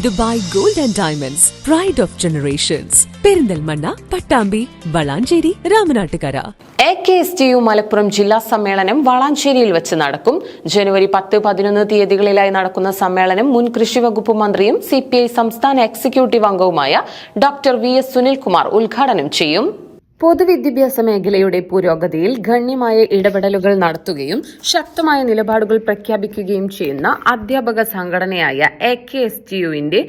Dubai gold and diamonds pride of generations Perinthalmanna Pattambi Valanchery Ramanattukara. A K S T U Malappuram ജില്ലാ സമ്മേളനം വളാഞ്ചേരിയിൽ വെച്ച് നടക്കും. ജനുവരി പത്ത് പതിനൊന്ന് തീയതികളിലായി നടക്കുന്ന സമ്മേളനം മുൻ കൃഷി വകുപ്പ് മന്ത്രിയും സി പി ഐ സംസ്ഥാന എക്സിക്യൂട്ടീവ് അംഗവുമായ ഡോക്ടർ വി എസ് സുനിൽകുമാർ ഉദ്ഘാടനം ചെയ്യും. പൊതുവിദ്യാഭ്യാസ മേഖലയുടെ പുരോഗതിയിൽ ഗണ്യമായ ഇടപെടലുകൾ നടത്തുകയും ശക്തമായ നിലപാടുകൾ പ്രഖ്യാപിക്കുകയും ചെയ്യുന്ന അധ്യാപക സംഘടനയായ എ കെ എസ് ടി യുവിന്റെ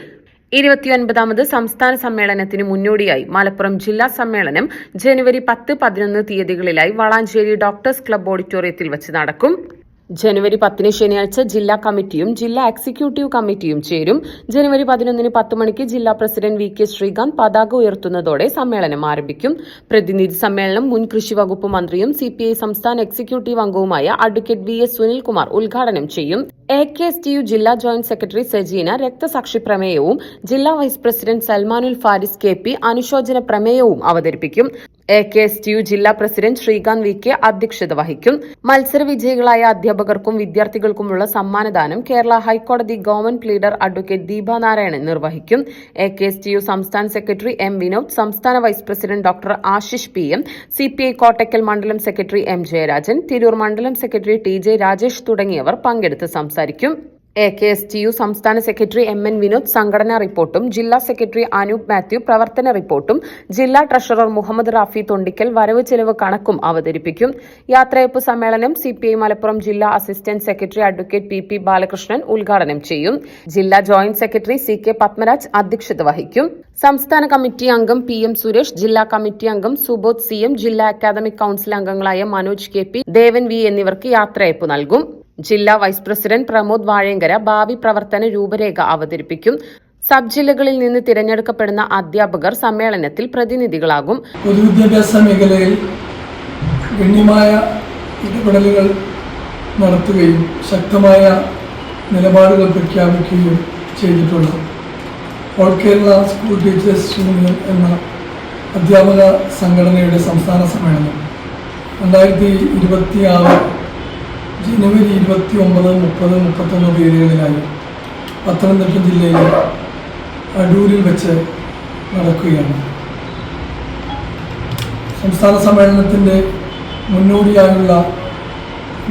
ഇരുപത്തിയൊൻപതാമത് സംസ്ഥാന സമ്മേളനത്തിന് മുന്നോടിയായി മലപ്പുറം ജില്ലാ സമ്മേളനം ജനുവരി പത്ത് പതിനൊന്ന് തീയതികളിലായി വളാഞ്ചേരി ഡോക്ടേഴ്സ് ക്ലബ് ഓഡിറ്റോറിയത്തിൽ വച്ച് നടക്കും. ജനുവരി പത്തിന് ശനിയാഴ്ച ജില്ലാ കമ്മിറ്റിയും ജില്ലാ എക്സിക്യൂട്ടീവ് കമ്മിറ്റിയും ചേരും. ജനുവരി പതിനൊന്നിന് പത്ത് മണിക്ക് ജില്ലാ പ്രസിഡന്റ് വി കെ ശ്രീകാന്ത് പതാക ഉയർത്തുന്നതോടെ സമ്മേളനം ആരംഭിക്കും. പ്രതിനിധി സമ്മേളനം മുൻ കൃഷി വകുപ്പ് മന്ത്രിയും സി സംസ്ഥാന എക്സിക്യൂട്ടീവ് അംഗവുമായ അഡ്വക്കേറ്റ് വി എസ് സുനിൽകുമാർ ഉദ്ഘാടനം ചെയ്യും. A K S T U ജില്ലാ ജോയിന്റ് സെക്രട്ടറി സജീന രക്തസാക്ഷി പ്രമേയവും ജില്ലാ vice president Salmanul Faris K P അനുശോചന പ്രമേയവും അവതരിപ്പിക്കും. A K S T U ജില്ലാ പ്രസിഡന്റ് ശ്രീകാന്ത് വി കെ അധ്യക്ഷത വഹിക്കും. മത്സരവിജയികളായ അധ്യാപകർക്കും വിദ്യാർത്ഥികൾക്കുമുള്ള സമ്മാനദാനം കേരള ഹൈക്കോടതി ഗവൺമെന്റ് ലീഡർ അഡ്വക്കേറ്റ് ദീപാനാരായണൻ നിർവഹിക്കും. A K S T U സംസ്ഥാന സെക്രട്ടറി എം വിനോദ് സംസ്ഥാന vice president doctor Ashish P M C P I Kottakkal മണ്ഡലം സെക്രട്ടറി എം ജയരാജൻ തിരൂർ മണ്ഡലം സെക്രട്ടറി ടി ജെ രാജേഷ് തുടങ്ങിയവർ പങ്കെടുത്ത് സംസാരിക്കും. A K S T U സംസ്ഥാന സെക്രട്ടറി എം എൻ വിനോദ് സംഘടനാ റിപ്പോർട്ടും ജില്ലാ സെക്രട്ടറി അനൂപ് മാത്യു പ്രവർത്തന റിപ്പോർട്ടും ജില്ലാ ട്രഷറർ മുഹമ്മദ് റാഫി തൊണ്ടിക്കൽ വരവ് ചെലവ് കണക്കും അവതരിപ്പിക്കും. യാത്രയപ്പ് സമ്മേളനം സിപിഐ മലപ്പുറം ജില്ലാ assistant secretary advocate P P Balakrishnan ഉദ്ഘാടനം ചെയ്യും. ജില്ലാ joint secretary C K Padmaraj അധ്യക്ഷത വഹിക്കും. സംസ്ഥാന കമ്മിറ്റി അംഗം പി എം സുരേഷ് ജില്ലാ കമ്മിറ്റി അംഗം സുബോധ് സി എം ജില്ലാ അക്കാദമിക് കൌൺസിൽ അംഗങ്ങളായ Manoj K P Devan V എന്നിവർക്ക് യാത്രയപ്പ് നൽകും. ജില്ലാ വൈസ് പ്രസിഡന്റ് പ്രമോദ് വാഴേങ്കര ഭാവി പ്രവർത്തന രൂപരേഖ അവതരിപ്പിക്കും. സബ് ജില്ലകളിൽ നിന്ന് തിരഞ്ഞെടുക്കപ്പെടുന്ന അധ്യാപകർ സമ്മേളനത്തിൽ പ്രതിനിധികളാകും. പൊതുവിദ്യാഭ്യാസ മേഖലയിൽ ഗണ്യമായ ഇടപെടലുകൾ നടത്തുകയും ശക്തമായ നിലപാടുകൾ പ്രഖ്യാപിക്കുകയും ചെയ്തിട്ടുണ്ട്. All Kerala school teachers union എന്ന അധ്യാപക സംഘടനയുടെ സംസ്ഥാന സമ്മേളനം. രണ്ടായിരത്തി ഇരുപത്തിയാറ് ജനുവരി ഇരുപത്തി ഒമ്പത് മുപ്പത് മുപ്പത്തൊന്ന് തീയതികളിലായി പത്തനംതിട്ട ജില്ലയിലെ അടൂരിൽ വെച്ച് നടക്കുകയാണ്. സംസ്ഥാന സമ്മേളനത്തിന്റെ മുന്നോടിയായുള്ള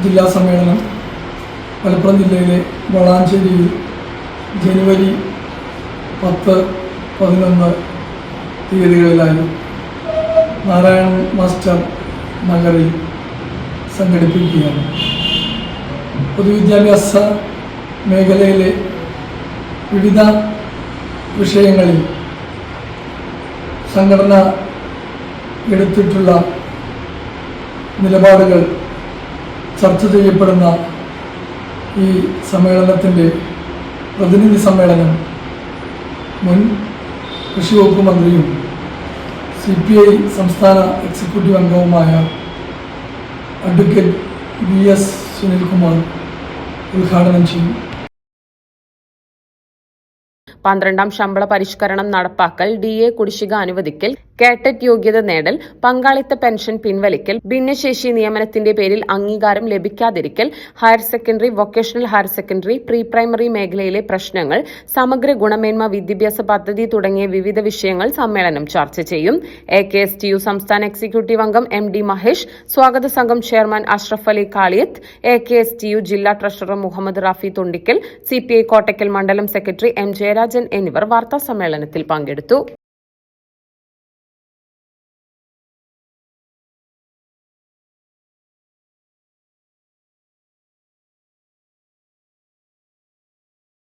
ജില്ലാ സമ്മേളനം മലപ്പുറം ജില്ലയിലെ വളാഞ്ചേരിയിൽ ജനുവരി പത്ത് പതിനൊന്ന് തീയതികളിലായി നാരായണൻ മാസ്റ്റർ നഗറിൽ സംഘടിപ്പിക്കുകയാണ്. പൊതുവിദ്യാഭ്യാസ മേഖലയിലെ വിവിധ വിഷയങ്ങളിൽ സംഘടന എടുത്തിട്ടുള്ള നിലപാടുകൾ ചർച്ച ചെയ്യപ്പെടുന്ന ഈ സമ്മേളനത്തിന്റെ പ്രതിനിധി സമ്മേളനം മുൻ കൃഷി വകുപ്പ് മന്ത്രിയും സി പി ഐ സംസ്ഥാന എക്സിക്യൂട്ടീവ് അംഗവുമായ അഡ്വക്കേറ്റ് വി എസ് സുനിൽകുമാർ ഉദ്ഘാടനം ചെയ്യും. പന്ത്രണ്ടാം ശമ്പള പരിഷ്കരണം നടപ്പാക്കൽ ഡി എ കുടിശ്ശിക അനുവദിക്കൽ കേട്ടറ്റ് യോഗ്യത നേടൽ പങ്കാളിത്ത പെൻഷൻ പിൻവലിക്കൽ ഭിന്നശേഷി നിയമനത്തിന്റെ പേരിൽ അംഗീകാരം ലഭിക്കാതിരിക്കൽ higher secondary vocational higher secondary pre primary മേഖലയിലെ പ്രശ്നങ്ങൾ സമഗ്ര ഗുണമേന്മ വിദ്യാഭ്യാസ പദ്ധതി തുടങ്ങിയ വിവിധ വിഷയങ്ങൾ സമ്മേളനം ചർച്ച ചെയ്യും. A K S T U സംസ്ഥാന എക്സിക്യൂട്ടീവ് അംഗം എം ഡി മഹേഷ് സ്വാഗത സംഘം chairman Ashraf Ali Kaliyath A K S T U ജില്ലാ treasurer Muhammad Rafi Thundikkal C P I Kottakkal മണ്ഡലം സെക്രട്ടറി എം ജയരാജൻ എന്നിവർ വാർത്താ സമ്മേളനത്തിൽ പങ്കെടുത്തു